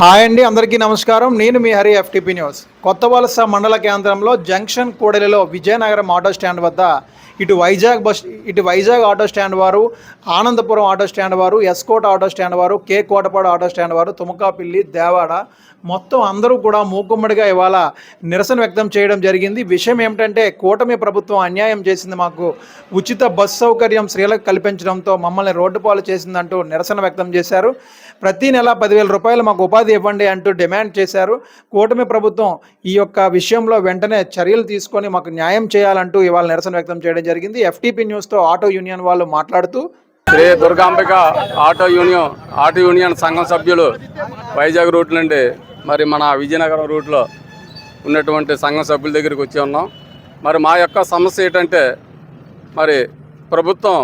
Hi అండి అందరికీ నమస్కారం. నేను మీ హరి ఎఫ్టీపీ న్యూస్ కొత్త వలస మండల కేంద్రంలో జంక్షన్ కూడలిలో విజయనగరం ఆటో స్టాండ్ వద్ద ఇటు వైజాగ్ బస్ ఇటు వైజాగ్ ఆటో స్టాండ్ వారు ఆనందపురం ఆటో స్టాండ్ వారు ఎస్కోట్ ఆటో స్టాండ్ వారు కే కోటపాడు ఆటో స్టాండ్ వారు తుముకాపిల్లి దేవాడ మొత్తం అందరూ కూడా మూకుమ్మడిగా ఇవాళ నిరసన వ్యక్తం చేయడం జరిగింది. విషయం ఏమిటంటే కూటమి ప్రభుత్వం అన్యాయం చేసింది మాకు ఉచిత బస్ సౌకర్యం స్త్రీలకు కల్పించడంతో మమ్మల్ని రోడ్డు పాలు చేసిందంటూ నిరసన వ్యక్తం చేశారు. ప్రతి నెల పదివేల రూపాయలు మాకు ఉపాధి ఇవ్వండి అంటూ డిమాండ్ చేశారు. కూటమి ప్రభుత్వం ఈ యొక్క విషయంలో వెంటనే చర్యలు తీసుకొని మాకు న్యాయం చేయాలంటూ ఇవాళ నిరసన వ్యక్తం చేయడం జరిగింది. ఎఫ్టీపీ న్యూస్తో ఆటో యూనియన్ వాళ్ళు మాట్లాడుతూ Shri Durgambika auto union auto union సంఘం సభ్యులు వైజాగ్ రూట్ నుండి మరి మన విజయనగరం రూట్లో ఉన్నటువంటి సంఘం సభ్యుల దగ్గరికి వచ్చి ఉన్నాం. మరి మా యొక్క సమస్య ఏంటంటే మరి ప్రభుత్వం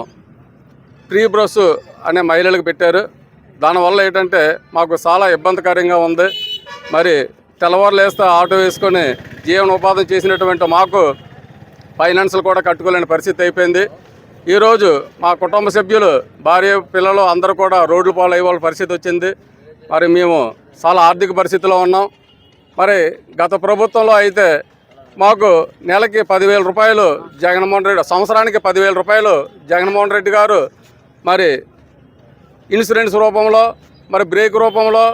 ఫ్రీ బస్సు అనే మహిళలకు పెట్టారు. దానివల్ల ఏంటంటే మాకు చాలా ఇబ్బందికరంగా ఉంది. మరి తెల్లవారులు వేస్తే ఆటో వేసుకొని జీవనోపాధి చేసినటువంటి మాకు ఫైనాన్స్లు కూడా కట్టుకోలేని పరిస్థితి అయిపోయింది. ఈరోజు మా కుటుంబ సభ్యులు భార్య పిల్లలు అందరూ కూడా రోడ్లు పాలు అయ్యే పరిస్థితి వచ్చింది. మరి మేము చాలా ఆర్థిక పరిస్థితిలో ఉన్నాం. మరి గత ప్రభుత్వంలో అయితే మాకు నెలకి పదివేల రూపాయలు జగన్మోహన్ రెడ్డి సంవత్సరానికి పదివేల రూపాయలు జగన్మోహన్ రెడ్డి గారు మరి ఇన్సూరెన్స్ రూపంలో మరి బ్రేక్ రూపంలో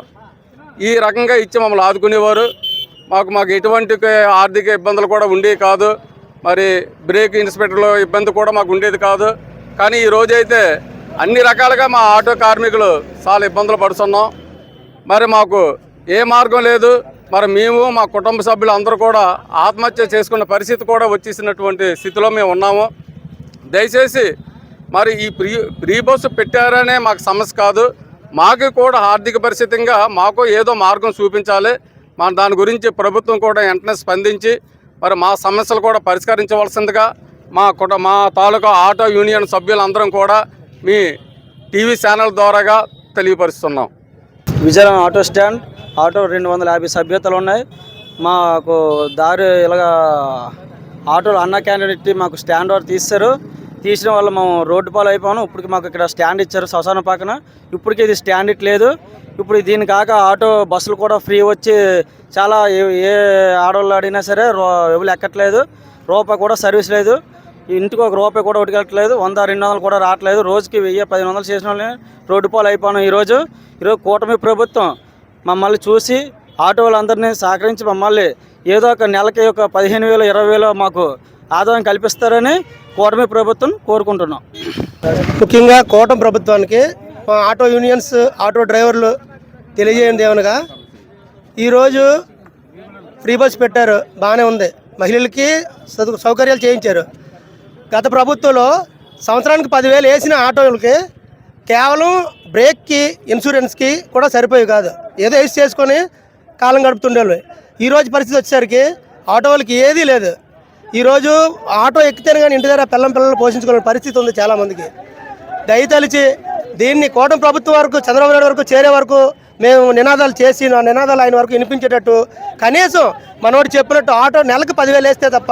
ఈ రకంగా ఇచ్చి మమ్మల్ని ఆదుకునేవారు. మాకు మాకు ఎటువంటి ఆర్థిక ఇబ్బందులు కూడా ఉండేవి కాదు. మరి బ్రేక్ ఇన్స్పెక్టర్లో ఇబ్బంది కూడా మాకు ఉండేది కాదు. కానీ ఈ రోజైతే అన్ని రకాలుగా మా ఆటో కార్మికులు చాలా ఇబ్బందులు పడుతున్నాం. మరి మాకు ఏ మార్గం లేదు. మరి మేము మా కుటుంబ సభ్యులు అందరూ కూడా ఆత్మహత్య చేసుకున్న పరిస్థితి కూడా వచ్చేసినటువంటి స్థితిలో మేము ఉన్నాము. దయచేసి మరి ఈ ప్రీ ప్రీ బస్సు పెట్టారనే మాకు సమస్య కాదు. మాకు కూడా ఆర్థిక పరిస్థితిగా మాకు ఏదో మార్గం చూపించాలి. మన దాని గురించి ప్రభుత్వం కూడా వెంటనే స్పందించి మరి మా సమస్యలు కూడా పరిష్కరించవలసిందిగా మా కుట మా తాలూకా ఆటో యూనియన్ సభ్యులందరం కూడా మీ టీవీ ఛానల్ ద్వారాగా తెలియపరుస్తున్నాం. విజయనగరం ఆటో స్టాండ్ ఆటో రెండు వందల యాభై సభ్యతలు ఉన్నాయి. మాకు దారి ఇలాగా ఆటోలు అన్న క్యాండిడేట్ మాకు స్టాండ్ వారు తీస్తారు తీసిన వల్ల మేము రోడ్డు పాలు అయిపోయాము ఇప్పటికి మాకు ఇక్కడ స్టాండ్ ఇచ్చారు శ్మశాన పక్కన ఇప్పటికి ఇది స్టాండ్ ఇట్లేదు ఇప్పుడు దీని కాక ఆటో బస్సులు కూడా ఫ్రీ వచ్చి చాలా ఏ- ఏ ఆడవాళ్ళు అడిగినా సరే రో ఎవరు ఎక్కట్లేదు. రూపాయి కూడా సర్వీస్ లేదు. ఇంటికి ఒక రూపాయి కూడా ఉడకట్లేదు వంద రెండు వందలు కూడా రావట్లేదు. రోజుకి వెయ్యి పదిహేను వందలు చేసిన వాళ్ళని రోడ్డు పాలు అయిపోయాను ఈరోజు. ఈరోజు కూటమి ప్రభుత్వం మమ్మల్ని చూసి ఆటో వాళ్ళందరినీ సహకరించి మమ్మల్ని ఏదో ఒక నెలకి ఒక పదిహేను వేలు ఇరవై వేలు మాకు ఆదాయం కల్పిస్తారని కూటమి ప్రభుత్వం కోరుకుంటున్నాం. ముఖ్యంగా కూటమి ప్రభుత్వానికి ఆటో యూనియన్స్ ఆటో డ్రైవర్లు తెలియజేయండి ఏమనగా ఈరోజు ఫ్రీ బస్ పెట్టారు బాగానే ఉంది. మహిళలకి సౌకర్యాలు చేయించారు. గత ప్రభుత్వంలో సంవత్సరానికి పదివేలు వేసిన ఆటోలకి కేవలం బ్రేక్కి ఇన్సూరెన్స్కి కూడా సరిపోయి కాదు. ఏదో వేసి చేసుకొని కాలం గడుపుతుండేవాళ్ళు. ఈరోజు పరిస్థితి వచ్చేసరికి ఆటో వాళ్ళకి ఏదీ లేదు. ఈరోజు ఆటో ఎక్కితేనే కానీ ఇంటి దగ్గర పిల్లం పిల్లలు పోషించుకునే పరిస్థితి ఉంది చాలామందికి దయతలిచి దీన్ని కోటం ప్రభుత్వం వరకు చంద్రబాబు నాయుడు వరకు చేరే వరకు మేము నినాదాలు చేసి నా నినాదాలు ఆయన వరకు వినిపించేటట్టు కనీసం మనోడు చెప్పినట్టు ఆటో నెలకు పదివేలు వేస్తే తప్ప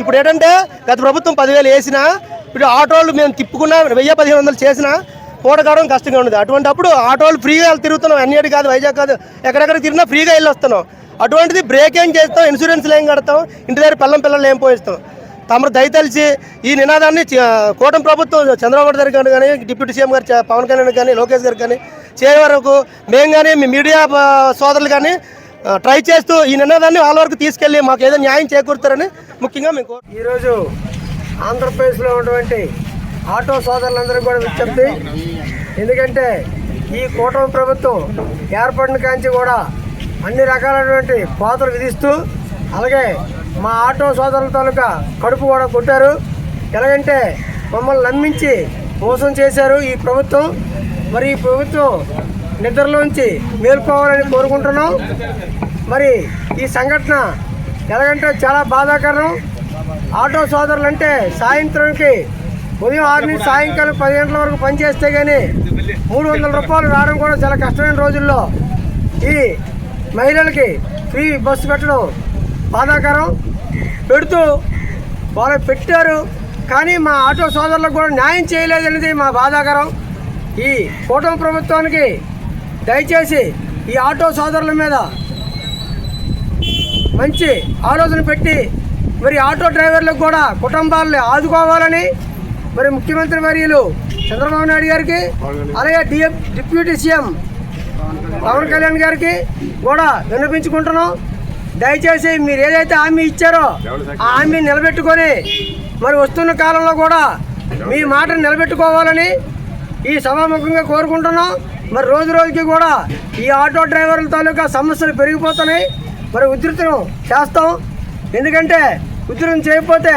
ఇప్పుడు ఏంటంటే గత ప్రభుత్వం పదివేలు వేసినా ఇప్పుడు ఆటోలు మేము తిప్పుకున్నా వెయ్యి పదిహేను వందలు చేసినా పూడగడం కష్టంగా ఉండదు అటువంటి అప్పుడు ఆటోలు ఫ్రీగా తిరుగుతున్నాం. అన్నిటి కాదు వైజాగ్ కాదు. ఎక్కడెక్కడ తిరిగినా ఫ్రీగా వెళ్ళి వస్తున్నాం అటువంటిది బ్రేక్ ఏం చేస్తాం? ఇన్సూరెన్స్లు ఏం కడతాం? ఇంటి దగ్గర పిల్లం పిల్లలు ఏం పోయిస్తాం తమరు దయతలిచి ఈ నినాదాన్ని కూటమి ప్రభుత్వం చంద్రబాబు నాయుడు గారు కానీ డిప్యూటీ సీఎం గారు పవన్ కళ్యాణ్ కానీ లోకేష్ గారు కానీ చేయే వరకు మేము కానీ మీ మీడియా సోదరులు కానీ ట్రై చేస్తూ ఈ నినాదాన్ని వాళ్ళ వరకు తీసుకెళ్ళి మాకు ఏదో న్యాయం చేకూరుతారని ముఖ్యంగా మేము ఈరోజు ఆంధ్రప్రదేశ్లో ఉన్నటువంటి ఆటో సోదరులందరూ కూడా విజ్ఞప్తి. ఎందుకంటే ఈ కూటమి ప్రభుత్వం ఏర్పడిన కాంచి కూడా అన్ని రకాలైనటువంటి కోతలు విధిస్తూ అలాగే మా ఆటో సోదరుల తాలూకా కడుపు కూడా కొట్టారు. ఎలాగంటే మమ్మల్ని నమ్మించి మోసం చేశారు ఈ ప్రభుత్వం. మరి ఈ ప్రభుత్వం నిద్రలోంచి మేల్కోవాలని కోరుకుంటున్నాం. మరి ఈ సంఘటన ఎలాగంటే చాలా బాధాకరం. ఆటో సోదరులు అంటే సాయంత్రంకి ఉదయం ఆరు నుంచి సాయంకాలం పది గంటల వరకు పనిచేస్తే కానీ మూడు వందల రూపాయలు రావడం కూడా చాలా కష్టమైన రోజుల్లో. ఈ మహిళలకి ఫ్రీ బస్సు పెట్టడం బాధాకరం. పెడుతూ వాళ్ళు పెట్టారు. కానీ మా ఆటో సోదరులకు కూడా న్యాయం చేయలేదనేది మా బాధాకరం. ఈ కూటమి ప్రభుత్వానికి దయచేసి ఈ ఆటో సోదరుల మీద మంచి ఆలోచన పెట్టి మరి ఆటో డ్రైవర్లకు కూడా కుటుంబాలని ఆదుకోవాలని మరి ముఖ్యమంత్రి వర్యులు చంద్రబాబు నాయుడు గారికి అలాగే DM deputy CM Pawan Kalyan గారికి కూడా విన్నపించుకుంటున్నాం. దయచేసి మీరు ఏదైతే హామీ ఇచ్చారో ఆ హామీ నిలబెట్టుకొని మరి వస్తున్న కాలంలో కూడా మీ మాటను నిలబెట్టుకోవాలని ఈ సభాముఖంగా కోరుకుంటున్నాం. మరి రోజు రోజుకి కూడా ఈ ఆటో డ్రైవర్ల తాలూకా సమస్యలు పెరిగిపోతున్నాయి. మరి ఉధృతం చేస్తాం. ఎందుకంటే ఉధృతం చేయకపోతే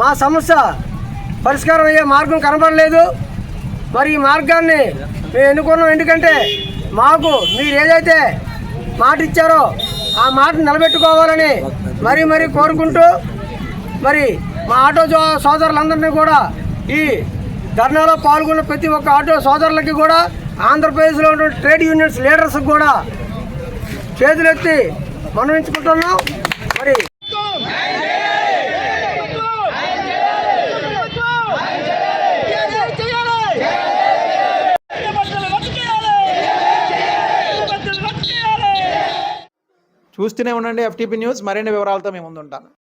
మా సమస్య పరిష్కారం అయ్యే మార్గం కనబడలేదు. మరి ఈ మార్గాన్ని మేము ఎన్నుకున్నాం? ఎందుకంటే మాకు మీరు ఏదైతే మాట ఇచ్చారో ఆ మాట నిలబెట్టుకోవాలని మరీ మరీ కోరుకుంటూ మరి మా ఆటో సోదరులందరినీ కూడా ఈ ధర్నాలో పాల్గొన్న ప్రతి ఒక్క ఆటో సోదరులకి కూడా ఆంధ్రప్రదేశ్లో ఉన్న ట్రేడ్ యూనియన్స్ లీడర్స్కి కూడా చేతులెత్తి మనవించుకుంటున్నాం చూస్తూనే ఉండండి ఎఫ్టీపీ న్యూస్ మరిన్ని వివరాలతో మేము ముందుంటాను.